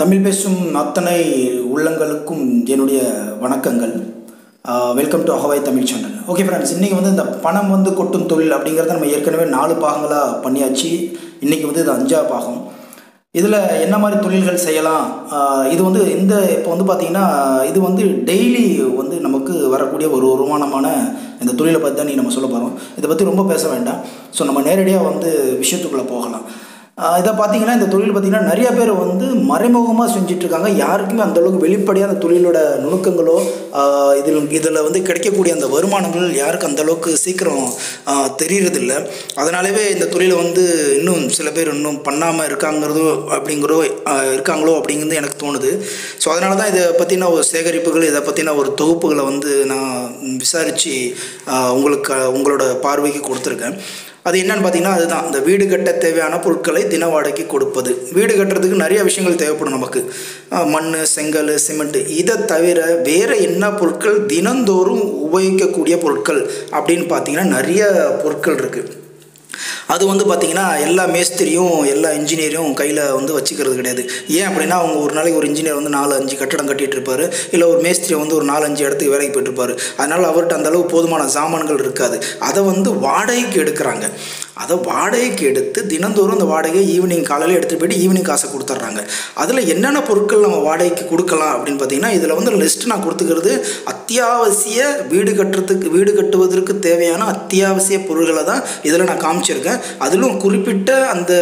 தமிழ் பேசும் அத்தனை உள்ளங்களுக்கும் என்னுடைய வணக்கங்கள். Welcome to Agavai Tamil channel okay friends இன்றைக்கி வந்து இந்த பணம் வந்து கொட்டும் தொழில் அப்படிங்கிறத நம்ம ஏற்கனவே நாலு பாகங்களாக பண்ணியாச்சு. இன்றைக்கி வந்து இது அஞ்சா பாகம். இதில் என்ன மாதிரி தொழில்கள் செய்யலாம்? இது வந்து இந்த இப்போ வந்து பார்த்திங்கன்னா இது வந்து டெய்லி வந்து நமக்கு வரக்கூடிய ஒரு வருமானமான இந்த தொழிலை பற்றி தான் நீ நம்ம சொல்ல போகிறோம் இதை பற்றி ரொம்ப பேச வேண்டாம். ஸோ நம்ம நேரடியாக வந்து விஷயத்துக்குள்ளே போகலாம். இதை பார்த்தீங்கன்னா இந்த தொழில் பார்த்தீங்கன்னா நிறைய பேர் வந்து மறைமுகமாக செஞ்சிட்ருக்காங்க. யாருக்குமே அந்தளவுக்கு வெளிப்படையாக அந்த தொழிலோட நுணுக்கங்களோ இதில் இதில் வந்து கிடைக்கக்கூடிய அந்த வருமானங்கள் யாருக்கும் அந்தளவுக்கு சீக்கிரம் ஆஹ் தெரியறதில்ல. அதனாலவே இந்த தொழிலை வந்து இன்னும் சில பேர் இன்னும் பண்ணாமல் இருக்காங்கிறதோ அப்படிங்கிறோ இருக்காங்களோ அப்படிங்கிறது எனக்கு தோணுது. ஸோ அதனால தான் இதை பற்றின ஒரு சேகரிப்புகள் இதை பற்றின ஒரு தொகுப்புகளை வந்து நான் விசாரித்து உங்களுக்கு உங்களோட பார்வைக்கு கொடுத்துருக்கேன். அது என்னன்னு பார்த்தீங்கன்னா அதுதான். இந்த வீடு கட்ட தேவையான பொருட்களை தின வாடகைக்கு கொடுப்பது. வீடு கட்டுறதுக்கு நிறைய விஷயங்கள் தேவைப்படும் நமக்கு. மண் செங்கல் சிமெண்ட். இதை தவிர வேறு என்ன பொருட்கள் தினந்தோறும் உபயோகிக்கக்கூடிய பொருட்கள் அப்படின்னு பார்த்தீங்கன்னா நிறைய பொருட்கள் இருக்குது அது வந்து பார்த்திங்கன்னா எல்லா மேஸ்திரியும் எல்லா இன்ஜினியரும் கையில் வந்து வச்சுக்கிறது கிடையாது. ஏன் அப்படின்னா அவங்க ஒரு நாளைக்கு ஒரு இன்ஜினியர் வந்து நாலு அஞ்சு கட்டடம் கட்டிகிட்டு இருப்பார். இல்லை ஒரு மேஸ்திரி வந்து ஒரு நாலு அஞ்சு இடத்துக்கு வேலைக்கு போயிட்டுருப்பார் அதனால் அவர்கிட்ட அந்தளவு போதுமான சாமான்கள் இருக்காது. அதை வந்து வாடகைக்கு எடுக்கிறாங்க. அதை வாடகைக்கு எடுத்து தினந்தோறும் அந்த வாடகையை ஈவினிங் காலையில் எடுத்துகிட்டு போயிட்டு ஈவினிங் காசை கொடுத்துட்றாங்க அதில் என்னென்ன பொருட்கள் நம்ம வாடகைக்கு கொடுக்கலாம் அப்படின்னு பார்த்தீங்கன்னா இதில் வந்து லிஸ்ட் நான் கொடுத்துக்கிறது அத்தியாவசிய வீடு கட்டுறதுக்கு வீடு கட்டுவதற்கு தேவையான அத்தியாவசிய பொருள்களை தான் இதில் நான் காமிச்சிருக்கேன். அதிலும் குறிப்பிட்ட அந்த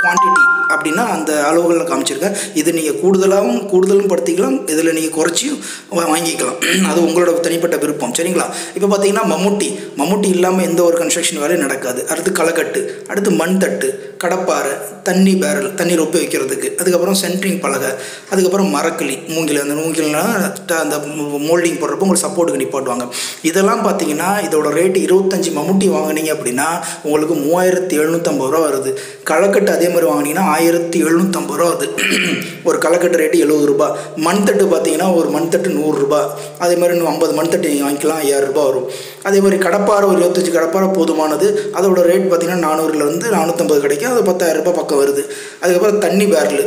குவான்டிட்டி அப்படின்னா அந்த அளவுகளில் காமிச்சிருக்கேன் இது நீங்கள் கூடுதலாகவும் கூடுதலும் படுத்திக்கலாம் இதில் நீங்கள் குறைச்சியும் வாங்கிக்கலாம். அது உங்களோட தனிப்பட்ட விருப்பம். சரிங்களா? இப்போ பார்த்தீங்கன்னா மம்முட்டி. மம்முட்டி இல்லாமல் எந்த ஒரு கன்ஸ்ட்ரக்ஷன் வேலையும் நடக்காது. அடுத்து களக்கட்டு. அடுத்து மண் தட்டு கடப்பாறை தண்ணி பேரல் தண்ணீர் ஒப்பி வைக்கிறதுக்கு. அதுக்கப்புறம் சென்ட்ரிங் பலகை அதுக்கப்புறம் மரக்கிளி மூங்கில் அந்த மூங்கில்னா அந்த மோல்டிங் போடுறப்போ உங்களுக்கு சப்போர்ட்டுக்கு நிப்பாட்டுவாங்க. இதெல்லாம் பார்த்தீங்கன்னா இதோட ரேட்டு இருபத்தஞ்சி மம்முட்டி வாங்கினீங்க அப்படின்னா உங்களுக்கு மூவாயிரத்தி எழுநூற்றம்பது ரூபா வருது. களக்கட்டு அதே மாதிரி வாங்கினீங்கன்னா ஆயிரத்தி எழுநூற்றம்பது ரூபா வருது. ஒரு களக்கட்டு ரேட்டு எழுபது ரூபா. மண்தட்டு பார்த்தீங்கன்னா ஒரு மண் தட்டு நூறுரூபா அதே மாதிரி இன்னும் ஐம்பது மண்தட்டு நீங்கள் வாங்கிக்கலாம் ஐயாயிரரூபா வரும். அதே மாதிரி கடப்பாறை ஒரு இருபத்தஞ்சி கடப்பாறை போதுமானது. அதோட ரேட் பார்த்தீங்கன்னா நானூறுலேருந்து நானூற்றம்பது கிடைக்கும். அது பத்தாயிரம் ரூபாய் பக்கம் வருது. அதுக்கப்புறம் தண்ணி பேரல்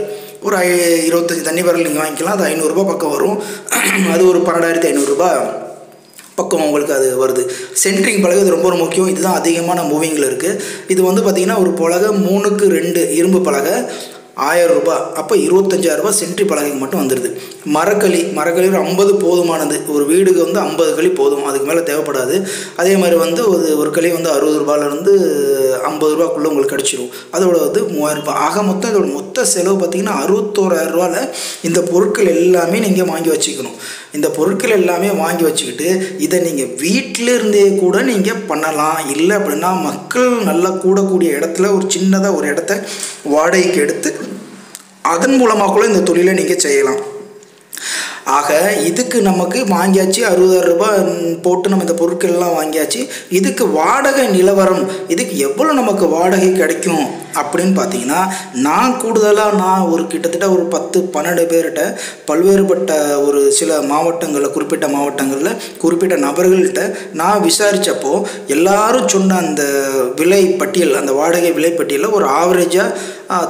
ஒரு ஐ இருபத்தஞ்சி தண்ணி பேரல் நீங்கள் வாங்கிக்கலாம். அது ஐநூறுரூபா பக்கம் வரும். அது ஒரு பன்னெண்டாயிரத்தி ஐநூறுரூபா பக்கம் உங்களுக்கு அது வருது. சென்ட்ரிங் பலகை இது ரொம்ப ரொம்ப முக்கியம். இதுதான் அதிகமான மூவிங்கில் இருக்குது இது வந்து பார்த்திங்கன்னா ஒரு பலகை மூணுக்கு ரெண்டு இரும்பு பலகை ஆயிரம் ரூபாய். அப்போ இருபத்தஞ்சாயிரரூபா சென்ட்ரி பலகைக்கு மட்டும் வந்துடுது மரக்களி. மரக்களி ஒரு ஐம்பது போதுமானது. ஒரு வீடுக்கு வந்து ஐம்பது களி போதும். அதுக்கு மேலே தேவைப்படாது. அதே மாதிரி வந்து ஒரு ஒரு களி வந்து அறுபது ரூபாயிலேருந்து ஐம்பது ரூபாக்குள்ளே உங்களுக்கு கிடச்சிரும். அதோட வந்து மூவாயிரம் ரூபாய். ஆக மொத்தம் இதோட மொத்த செலவு பார்த்திங்கன்னா அறுபத்தோராயிரம் ரூபாயில் இந்த பொருட்கள் எல்லாமே நீங்கள் வாங்கி வச்சுக்கணும். இந்த பொருட்கள் எல்லாமே வாங்கி வச்சுக்கிட்டு இதை நீங்கள் வீட்டிலிருந்தே கூட நீங்கள் பண்ணலாம். இல்லை அப்படின்னா மக்கள் நல்லா கூடக்கூடிய இடத்துல ஒரு சின்னதாக ஒரு இடத்த வாடகைக்கு எடுத்து அதன் மூலமாக கூட இந்த தொழிலை நீங்கள் செய்யலாம். ஆக இதுக்கு நமக்கு வாங்கியாச்சு அறுபதாயிரம் ரூபாய் போட்டு நம்ம இந்த பொருட்கள்லாம் வாங்கியாச்சு. இதுக்கு வாடகை நிலவரம் இதுக்கு எவ்வளோ நமக்கு வாடகை கிடைக்கும் அப்படின்னு பார்த்தீங்கன்னா நான் கூடுதலாக நான் ஒரு கிட்டத்தட்ட ஒரு பத்து பன்னெண்டு பேர்கிட்ட பல்வேறுபட்ட ஒரு சில மாவட்டங்களில் குறிப்பிட்ட மாவட்டங்களில் குறிப்பிட்ட நபர்கள்கிட்ட நான் விசாரித்தப்போ எல்லாரும் சொன்ன அந்த விலை பட்டியல் அந்த வாடகை விலைப்பட்டியலில் ஒரு ஆவரேஜாக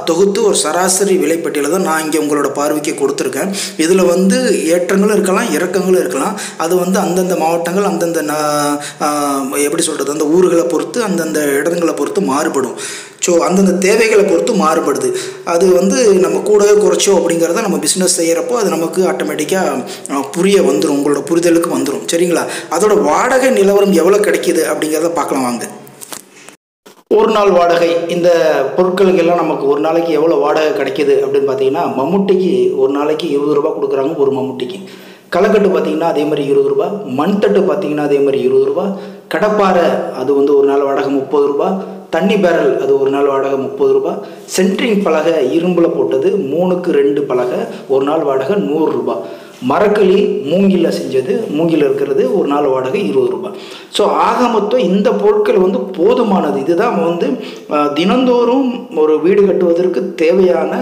தொகுத்து ஒரு சராசரி விலைப்பட்டியலை தான் நான் இங்கே உங்களோட பார்வைக்கு கொடுத்துருக்கேன். இதில் வந்து ஏற்றங்களும் இருக்கலாம் இறக்கங்களும் இருக்கலாம். அது வந்து அந்தந்த மாவட்டங்கள் அந்தந்த எப்படி சொல்கிறது அந்த ஊர்களை பொறுத்து அந்தந்த இடங்களை பொறுத்து மாறுபடும். ஸோ அந்தந்த தேவைகளை பொறுத்து மாறுபடுது. அது வந்து நம்ம கூடவே குறைச்சோ அப்படிங்கிறத நம்ம பிஸ்னஸ் செய்கிறப்போ அது நமக்கு ஆட்டோமேட்டிக்காக புரிய வந்துடும் உங்களோட புரிதலுக்கு வந்துடும் சரிங்களா? அதோட வாடகை நிலவரம் எவ்வளோ கிடைக்கிது அப்படிங்கிறத பார்க்கலாம் வாங்க. ஒரு நாள் வாடகை. இந்த பொருட்களுக்கு எல்லாம் நமக்கு ஒரு நாளைக்கு எவ்வளோ வாடகை கிடைக்கிது அப்படின்னு பார்த்தீங்கன்னா மம்முட்டிக்கு ஒரு நாளைக்கு இருபது ரூபா கொடுக்குறாங்க ஒரு மம்முட்டிக்கு. களக்கட்டு பார்த்தீங்கன்னா அதே மாதிரி இருபது ரூபா மண் தட்டு பார்த்தீங்கன்னா அதே மாதிரி இருபது ரூபா கடப்பாறை அது வந்து ஒரு நாள் வாடகை முப்பது ரூபா தண்ணி பேரல் அது ஒரு நாள் வாடகை முப்பது ரூபா சென்ட்ரிங் பலகை இரும்பில் போட்டது மூணுக்கு ரெண்டு பலகை. ஒரு நாள் வாடகை நூறுரூபா மரக்களி மூங்கில செஞ்சது மூங்கில் இருக்கிறது ஒரு நாள் வாடகை இருபது ரூபாய். ஸோ ஆக மொத்தம் இந்த பொருட்கள் வந்து போதுமானது. இதுதான் வந்து தினந்தோறும் ஒரு வீடு கட்டுவதற்கு தேவையான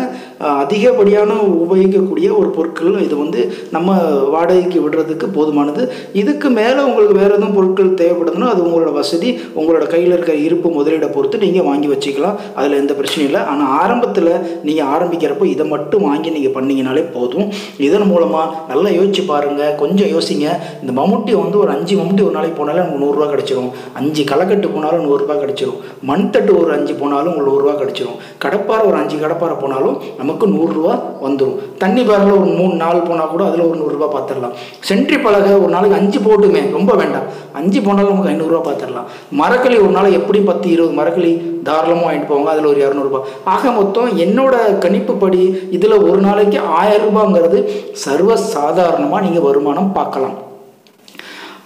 அதிகப்படியான உபயோகிக்கக்கூடிய ஒரு பொருட்கள் இது வந்து நம்ம வாடகைக்கு விடுறதுக்கு போதுமானது. இதுக்கு மேலே உங்களுக்கு வேறு எதுவும் பொருட்கள் தேவைப்படுதுன்னா அது உங்களோட வசதி உங்களோட கையில் இருக்க இருப்பு முதலீடை பொறுத்து நீங்கள் வாங்கி வச்சுக்கலாம். அதில் எந்த பிரச்சனையும் இல்லை. ஆனால் ஆரம்பத்தில் நீங்கள் ஆரம்பிக்கிறப்போ இதை மட்டும் வாங்கி நீங்கள் பண்ணீங்கனாலே போதும். இதன் மூலமாக நல்லா யோசிச்சு பாருங்கள் கொஞ்சம் யோசிங்க. இந்த மம்முட்டி வந்து ஒரு அஞ்சு மம்முட்டி ஒரு நாளைக்கு போனாலும் உங்களுக்கு நூறுரூவா கிடச்சிரும். அஞ்சு களக்கட்டு போனாலும் நூறுரூவா கிடச்சிரும். மண்தட்டு ஒரு அஞ்சு போனாலும் உங்களுக்கு நூறுரூவா கிடச்சிரும். கடப்பாறை ஒரு அஞ்சு கடப்பாறை போனாலும் நமக்கு நூறுரூவா வந்துடும் தண்ணி பாரில் ஒரு மூணு நாள் போனால் கூட அதில் ஒரு நூறுரூவா பார்த்துடலாம் சென்ட்ரி பலகை ஒரு நாளைக்கு அஞ்சு போட்டுமே ரொம்ப வேண்டாம். அஞ்சு போனாலும் நமக்கு ஐநூறுரூவா பார்த்துடலாம் மரக்களி ஒரு நாள் எப்படி பத்து இருபது மரக்களி தாராளமாக வாங்கிட்டு போவாங்க அதில் ஒரு இரநூறுபா ஆக மொத்தம் என்னோட கணிப்புப்படி இதில் ஒரு நாளைக்கு ஆயிரம் ரூபாங்கிறது சர்வ சாதாரணமாக நீங்கள் வருமானம் பார்க்கலாம்.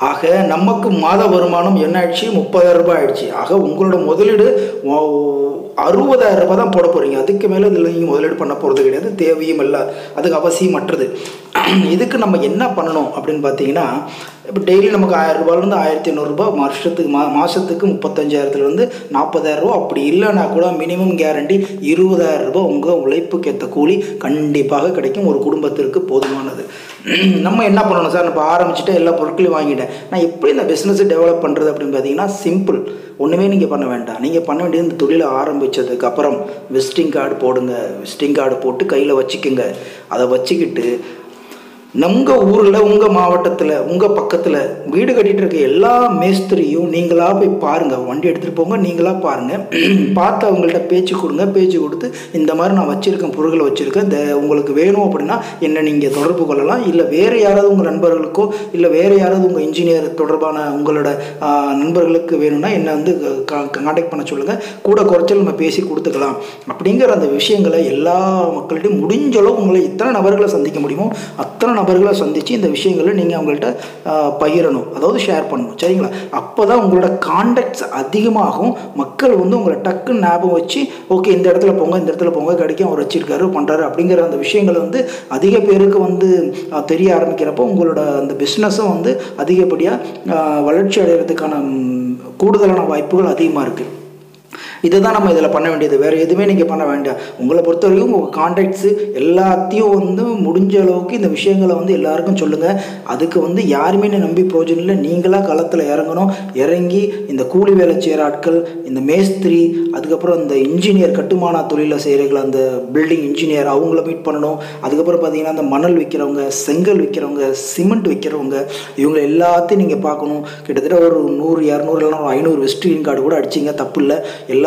ஆக நமக்கு மாத வருமானம் என்ன ஆயிடுச்சு? முப்பதாயிரம் ரூபாய் ஆயிடுச்சு. ஆக உங்களோட முதலீடு அறுபதாயிரம் ரூபாய் தான் போட போகிறீங்க அதுக்கு மேலே இதில் நீங்கள் முதலீடு பண்ண போகிறது கிடையாது. தேவையும் இல்லை. அதுக்கு அவசியமற்றது இதுக்கு நம்ம என்ன பண்ணணும் அப்படின்னு பார்த்தீங்கன்னா இப்போ டெய்லி நமக்கு ஆயிரம் ரூபாயிலேருந்து ஆயிரத்தி ஐநூறுரூபா வருஷத்துக்கு மா மாதத்துக்கு முப்பத்தஞ்சாயிரத்துலேருந்து நாற்பதாயிரம் ரூபா அப்படி இல்லைன்னா கூட மினிமம் கேரண்டி இருபதாயிரம் ரூபாய் உங்கள் உழைப்புக்கு ஏற்ற கூலி கண்டிப்பாக கிடைக்கும். ஒரு குடும்பத்திற்கு போதுமானது. நம்ம என்ன பண்ணணும் சார்? இப்போ ஆரம்பிச்சுட்டு எல்லா பொருட்களையும் வாங்கிட்டேன். நான் எப்படி இந்த பிஸ்னஸை டெவலப் பண்ணுறது அப்படின்னு பார்த்தீங்கன்னா சிம்பிள் ஒன்றுமே நீங்கள் பண்ண வேண்டாம். நீங்கள் பண்ண வேண்டியது இந்த தொழிலை ஆரம்பித்ததுக்கப்புறம் விசிட்டிங் கார்டு போடுங்க. விசிட்டிங் கார்டு போட்டு கையில் வச்சுக்கோங்க. அதை வச்சுக்கிட்டு உங்கள் ஊரில் உங்கள் மாவட்டத்தில் உங்கள் பக்கத்தில் வீடு கட்டிகிட்டு இருக்க எல்லா மேஸ்திரியும் நீங்களாக போய் பாருங்கள் வண்டி எடுத்துகிட்டு போங்க நீங்களாக பாருங்கள் பார்த்து அவங்கள்ட்ட பேச்சு கொடுங்க பேச்சு கொடுத்து இந்த மாதிரி நான் வச்சுருக்கேன் பொருட்களை வச்சுருக்கேன். இந்த உங்களுக்கு வேணும் அப்படின்னா என்னை நீங்கள் தொடர்பு கொள்ளலாம். இல்லை வேறு யாராவது உங்கள் நண்பர்களுக்கோ இல்லை வேறு யாராவது உங்கள் இன்ஜினியர் தொடர்பான உங்களோட நண்பர்களுக்கு வேணும்னா என்னை வந்து காண்டாக்ட் பண்ண சொல்லுங்கள் கூட குறைச்சல் நம்ம பேசி கொடுத்துக்கலாம். அப்படிங்கிற அந்த விஷயங்களை எல்லா மக்கள்கிட்டையும் முடிஞ்ச அளவு உங்களை எத்தனை நபர்களை சந்திக்க முடியுமோ அத்தனை நபர்களை சந்தித்து இந்த விஷயங்களை நீங்கள் அவங்கள்ட்ட பகிரணும். அதாவது ஷேர் பண்ணணும். சரிங்களா? அப்போ தான் உங்களோட காண்டாக்ட்ஸ் அதிகமாகும். மக்கள் வந்து உங்களை டக்குன்னு ஞாபகம் வச்சு ஓகே இந்த இடத்துல போங்க இந்த இடத்துல போங்க கிடைக்கும் அவர் வச்சிருக்காரு பண்ணுறாரு அப்படிங்கிற அந்த விஷயங்கள் வந்து அதிக பேருக்கு வந்து தெரிய ஆரம்பிக்கிறப்போ உங்களோட அந்த பிஸ்னஸும் வந்து அதிகப்படியாக வளர்ச்சி அடைகிறதுக்கான கூடுதலான வாய்ப்புகள் அதிகமாக இருக்குது இதுதான் நம்ம இதில் பண்ண வேண்டியது. வேறு எதுவுமே நீங்கள் பண்ண வேண்டாம். உங்களை பொறுத்த வரைக்கும் உங்கள் கான்டாக்ட்ஸு எல்லாத்தையும் வந்து முடிஞ்ச அளவுக்கு இந்த விஷயங்களை வந்து எல்லாருக்கும் சொல்லுங்கள் அதுக்கு வந்து யாருமே என்னை நம்பி பிரோஜனம் இல்லை. நீங்களாக களத்தில் இறங்கணும். இறங்கி இந்த கூலி வேலை செய்கிற ஆட்கள் இந்த மேஸ்திரி அதுக்கப்புறம் இந்த இன்ஜினியர் கட்டுமான தொழிலில் செய்கிறவங்கள அந்த பில்டிங் இன்ஜினியர் அவங்கள மீட் பண்ணணும். அதுக்கப்புறம் பார்த்தீங்கன்னா அந்த மணல் விற்கிறவங்க செங்கல் விற்கிறவங்க சிமெண்ட் விற்கிறவங்க இவங்க எல்லாத்தையும் நீங்கள் பார்க்கணும். கிட்டத்தட்ட ஒரு நூறு இரநூறு இல்லைனா ஒரு ஐநூறு வெஸ்டின் கார்டு கூட அடிச்சிங்க. தப்பு இல்லை.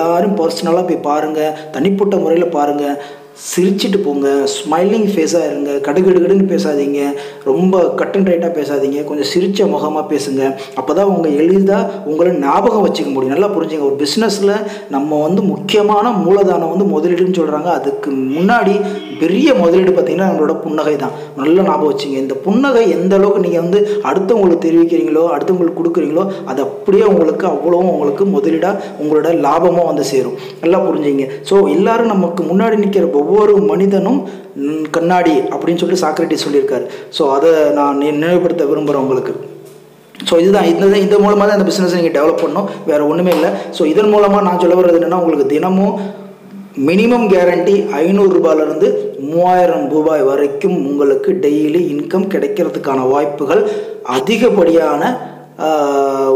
எல்லாரும் பர்சனலாக போய் பாருங்கள் தனிப்பட்ட முறையில் பாருங்கள் சிரிச்சிட்டு போங்க ஸ்மைலிங் ஃபேஸாக இருங்க கடுகடுகடுன்னு பேசாதீங்க ரொம்ப கட் அண்ட் ரைட்டாக பேசாதீங்க கொஞ்சம் சிரித்த முகமாக பேசுங்க. அப்போ தான் உங்கள் எளிதாக உங்களை ஞாபகம் வச்சுக்க முடியும். நல்லா புரிஞ்சுங்க ஒரு பிஸ்னஸில் நம்ம வந்து முக்கியமான மூலதனம் வந்து முதலீடுன்னு சொல்கிறாங்க அதுக்கு முன்னாடி பெரிய முதலீடு பார்த்திங்கன்னா நம்மளோட புன்னகை தான். நல்லா ஞாபகம் வச்சுங்க. இந்த புன்னகை எந்த அளவுக்கு நீங்கள் வந்து அடுத்தவங்களுக்கு தெரிவிக்கிறீங்களோ அடுத்தவங்களுக்கு கொடுக்குறீங்களோ அது அப்படியே உங்களுக்கு அவ்வளோவும் உங்களுக்கு முதலீடாக உங்களோட லாபமாக வந்து சேரும். நல்லா புரிஞ்சுங்க. ஸோ எல்லோரும் நமக்கு முன்னாடி நிற்கிற ஒவ்வொரு ஒவ்வொரு மனிதனும் கண்ணாடி அப்படின்னு சொல்லிட்டு சாக்ரட்டி சொல்லியிருக்காரு. ஸோ அதை நான் நினைவுபடுத்த விரும்புகிறேன் உங்களுக்கு. ஸோ இதுதான் இந்த இது மூலமாக தான் இந்த பிஸ்னஸ் நீங்கள் டெவலப் பண்ணணும். வேறு ஒன்றுமே இல்லை. ஸோ இதன் மூலமாக நான் சொல்ல வர்றது என்னென்னா உங்களுக்கு தினமும் மினிமம் கேரண்டி ஐநூறுரூபாலேருந்து மூவாயிரம் ரூபாய் வரைக்கும் உங்களுக்கு டெய்லி இன்கம் கிடைக்கிறதுக்கான வாய்ப்புகள் அதிகப்படியான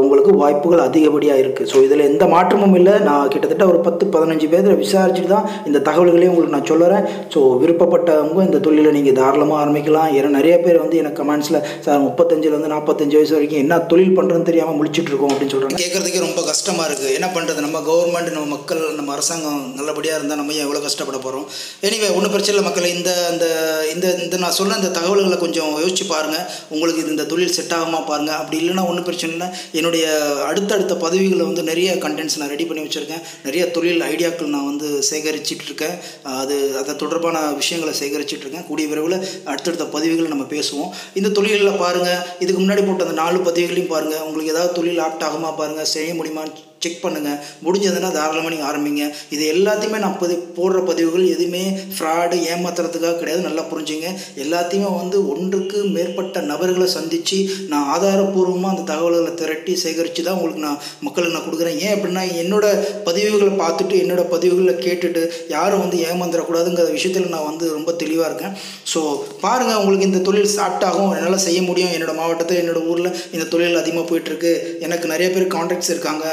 உங்களுக்கு வாய்ப்புகள் அதிகப்படியாக இருக்குது ஸோ இதில் எந்த மாற்றமும் இல்லை. நான் கிட்டத்தட்ட ஒரு பத்து பதினஞ்சு பேர் விசாரிச்சுட்டு தான் இந்த தகவல்களையும் உங்களுக்கு நான் சொல்லுறேன். ஸோ விருப்பப்பட்டவங்க இந்த தொழிலை நீங்கள் தாராளமாக ஆரம்பிக்கலாம். ஏன்னா நிறைய பேர் வந்து எனக்கு கமெண்ட்ஸில் சார் முப்பத்தஞ்சுலேருந்து நாற்பத்தஞ்சு வயசு வரைக்கும் என்ன தொழில் பண்ணுறதுன்னு தெரியாமல் முழிச்சிட்டு இருக்கோம் அப்படின்னு சொல்கிறாங்க கேட்குறதுக்கே ரொம்ப கஷ்டமாக இருக்குது என்ன பண்ணுறது நம்ம கவர்மெண்ட் நம்ம மக்கள் நம்ம அரசாங்கம் நல்லபடியாக இருந்தால் நம்ம ஏன் எவ்வளோ கஷ்டப்பட போகிறோம் எனிவே ஒன்றும் பிரச்சனை இல்லை மக்களை. இந்த இந்த இந்த இந்த நான் சொன்ன இந்த தகவல்களை கொஞ்சம் யோசிச்சு பாருங்கள் உங்களுக்கு இது இந்த தொழில் செட் ஆகுமா பாருங்கள் அப்படி இல்லைன்னா ஒன்றும் பிரச்சனை இல்லை என்னுடைய அடுத்தடுத்த பதவிகளை வந்து நிறைய கண்டென்ட்ஸ் நான் ரெடி பண்ணி வச்சுருக்கேன். நிறைய தொழில் ஐடியாக்கள் நான் வந்து சேகரிச்சிட்டு இருக்கேன் அது அதை தொடர்பான விஷயங்களை சேகரிச்சிட்டு இருக்கேன் கூடிய விரைவில் அடுத்தடுத்த பதிவுகளை நம்ம பேசுவோம். இந்த தொழில்களில் பாருங்கள் இதுக்கு முன்னாடி போட்ட அந்த நாலு பதிவுகளையும் பாருங்கள் உங்களுக்கு ஏதாவது தொழில் ஆப்ட் ஆகுமா பாருங்கள் செய்ய முடியுமான்னு செக் பண்ணுங்கள் முடிஞ்சதுன்னா தாராளமாக நீங்கள் ஆரம்பிங்க. இது எல்லாத்தையுமே நான் பதி போடுற பதிவுகள் எதுவுமே ஃப்ராடு ஏமாத்துறதுக்காக கிடையாது. நல்லா புரிஞ்சுங்க. எல்லாத்தையுமே வந்து ஒன்றுக்கு மேற்பட்ட நபர்களை சந்தித்து நான் ஆதாரப்பூர்வமாக அந்த தகவல்களை திரட்டி சேகரித்து தான் உங்களுக்கு நான் மக்களுக்கு நான் கொடுக்குறேன். ஏன் அப்படின்னா என்னோடய பதிவுகளை பார்த்துட்டு என்னோடய பதிவுகளை கேட்டுட்டு யாரும் வந்து ஏமாந்துடக்கூடாதுங்கிற விஷயத்தில் நான் வந்து ரொம்ப தெளிவாக இருக்கேன். ஸோ பாருங்கள் உங்களுக்கு இந்த தொழில் ஸ்டார்ட் ஆகும். என்னால் செய்ய முடியும். என்னோடய மாவட்டத்தில் என்னோடய ஊரில் இந்த தொழில் அதிகமாக போயிட்டுருக்கு எனக்கு நிறைய பேர் காண்டாக்ட்ஸ் இருக்காங்க.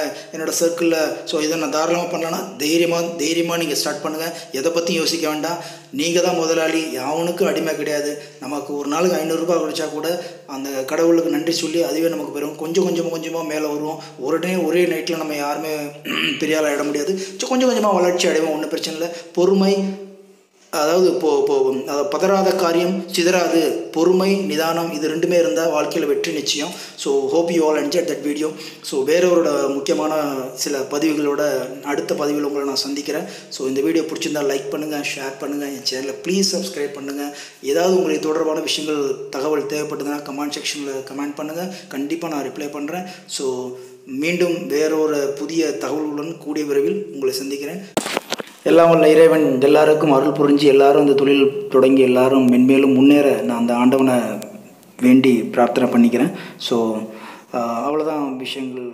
என்னோடய சர்க்கிளில் ஸோ இதை நான் தாராளமாக பண்ணலன்னா தைரியமாக தைரியமாக நீங்கள் ஸ்டார்ட் பண்ணுங்கள் எதை பற்றியும் யோசிக்க வேண்டாம். நீங்கள் தான் முதலாளி யாவனுக்கும் அடிமை கிடையாது. நமக்கு ஒரு நாளுக்கு ஐநூறுரூபா கிடைச்சா கூட அந்த கடவுளுக்கு நன்றி சொல்லி அதுவே நமக்கு பெறும் கொஞ்சம் கொஞ்சமாக கொஞ்சமாக மேலே வருவோம். உடனே ஒரே நைட்டில் நம்ம யாருமே பெரிய ஆள் ஆகிட முடியாது. ஸோ கொஞ்சம் கொஞ்சமாக வளர்ச்சி அடைவோம். ஒன்றும் பிரச்சனை இல்லை. பொறுமை அதாவது இப்போ இப்போ அதை பதறாத காரியம் சிதறாது பொறுமை நிதானம் இது ரெண்டுமே இருந்தால் வாழ்க்கையில் வெற்றி நிச்சயம். So hope you all enjoy that video so வேறவரோட முக்கியமான சில பதிவுகளோட அடுத்த பதிவில் உங்களை நான் சந்திக்கிறேன். ஸோ இந்த வீடியோ பிடிச்சிருந்தால் லைக் பண்ணுங்கள் ஷேர் பண்ணுங்கள் என் சேனலை ப்ளீஸ் சப்ஸ்கிரைப் பண்ணுங்கள் ஏதாவது உங்களுக்கு தொடர்பான விஷயங்கள் தகவல் தேவைப்படுதுன்னா கமெண்ட் செக்ஷனில் கமெண்ட் பண்ணுங்கள் கண்டிப்பாக நான் ரிப்ளை பண்ணுறேன் ஸோ மீண்டும் வேறொரு புதிய தகவல்களுடன் கூடிய விரைவில் உங்களை சந்திக்கிறேன். எல்லாம் வல்ல இறைவன் எல்லாருக்கும் அருள் புரிஞ்சு எல்லாரும் இந்த தொழில் தொடங்கி எல்லாரும் மென்மேலும் முன்னேற நான் அந்த ஆண்டவனை வேண்டி பிரார்த்தனை பண்ணிக்கிறேன். ஸோ அவ்வளோதான் விஷயங்கள்.